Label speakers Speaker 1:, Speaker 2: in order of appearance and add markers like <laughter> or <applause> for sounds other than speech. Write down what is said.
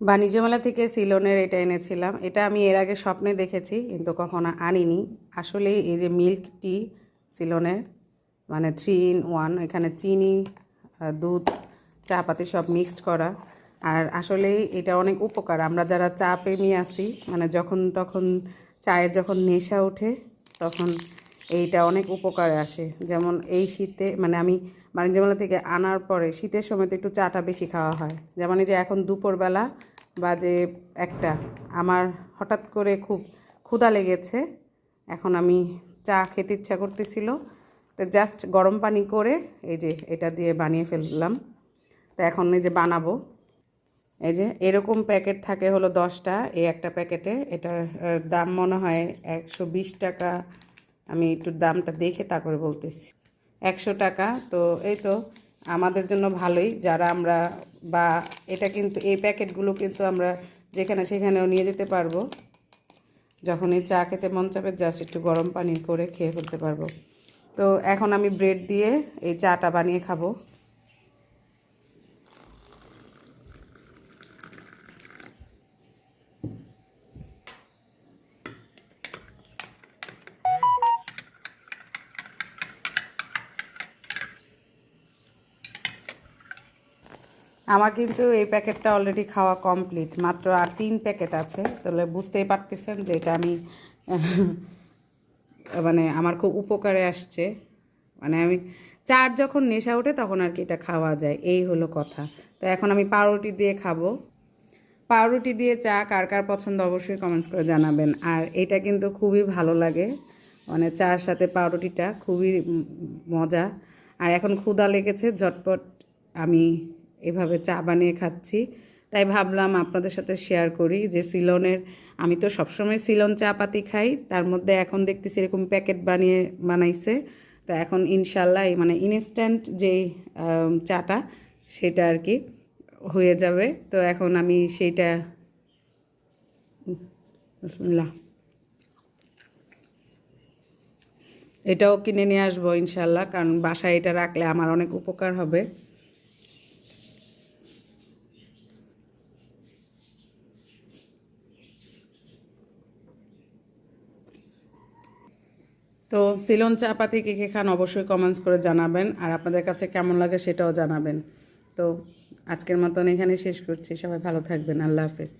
Speaker 1: বাণিজ্য মেলা থেকে সিলনের এটা এনেছিলাম। এটা আমি এর আগে স্বপ্নে দেখেছি, কিন্তু কখনো আনিনি। আসলে এই যে মিল্ক টি সিলনের মানে থ্রি ইন ওয়ান, এখানে চিনি দুধ চা পাতি সব মিক্সড করা। আর আসলে এটা অনেক উপকার। আমরা যারা চা প্রেমী আছি মানে যখন তখন চায়ের যখন নেশা ওঠে, তখন এইটা অনেক উপকারে আসে। যেমন এই শীতে মানে আমি বাণিজ্য মেলা থেকে আনার পরে শীতের সময় তো একটু চাটা বেশি খাওয়া হয়। যেমন এই যে এখন দুপুরবেলা বাজে একটা, আমার হঠাৎ করে খুব ক্ষুধা লেগেছে। এখন আমি চা খেতে ইচ্ছা করতেছিল। তো জাস্ট গরম পানি করে এই যে এটা দিয়ে বানিয়ে ফেললাম। তো এখন এই যে বানাবো। এই যে এরকম প্যাকেট থাকে হলো দশটা, এই একটা প্যাকেটে এটার দাম মনে হয় একশো বিশ টাকা আমি একটু দামটা দেখে তারপরে বলতেছি। একশো টাকা, তো এই তো আমাদের জন্য ভালোই। যারা আমরা বা এটা কিন্তু, এই প্যাকেটগুলো কিন্তু আমরা যেখানে সেখানেও নিয়ে যেতে পারব। যখনই চা খেতে মন চাবে, জাস্ট একটু গরম পানি করে খেয়ে ফেলতে পারব। তো এখন আমি ব্রেড দিয়ে এই চাটা বানিয়ে খাব। আমার কিন্তু এই প্যাকেটটা অলরেডি খাওয়া কমপ্লিট মাত্র আর তিন প্যাকেট আছে। তাহলে বুঝতেই পারতেছেন যে এটা আমি <laughs> মানে আমার খুব উপকারে আসছে। মানে আমি চার যখন নেশা ওঠে তখন আর কি এটা খাওয়া যায়। এই হলো কথা। তো এখন আমি পাউরুটি দিয়ে খাব। পাউরুটি দিয়ে চা কার কার পছন্দ অবশ্যই কমেন্টস করে জানাবেন। আর এটা কিন্তু খুবই ভালো লাগে। মানে চার সাথে পাউরুটিটা খুবই মজা। আর এখন ক্ষুধা লেগেছে, ঝটপট আমি এভাবে চা বানিয়ে খাচ্ছি। তাই ভাবলাম আপনাদের সাথে শেয়ার করি যে সিলনের, আমি তো সবসময় সিলন চা পাতি খাই, তার মধ্যে এখন দেখতেছি এরকম প্যাকেট বানিয়ে বানাইছে। তো এখন ইনশাল্লাহ মানে ইনস্ট্যান্ট যেই চাটা সেটা আর কি হয়ে যাবে। তো এখন আমি সেইটা এটাও কিনে নিয়ে আসব ইনশাল্লাহ, কারণ বাসায় এটা রাখলে আমার অনেক উপকার হবে। তো সিলন চাপাতি কে কে খান অবশ্যই কমেন্টস করে জানাবেন, আর আপনাদের কাছে কেমন লাগে সেটাও জানাবেন। তো আজকের মতন এখানে শেষ করছি, সবাই ভালো থাকবেন, আল্লাহ হাফেজ।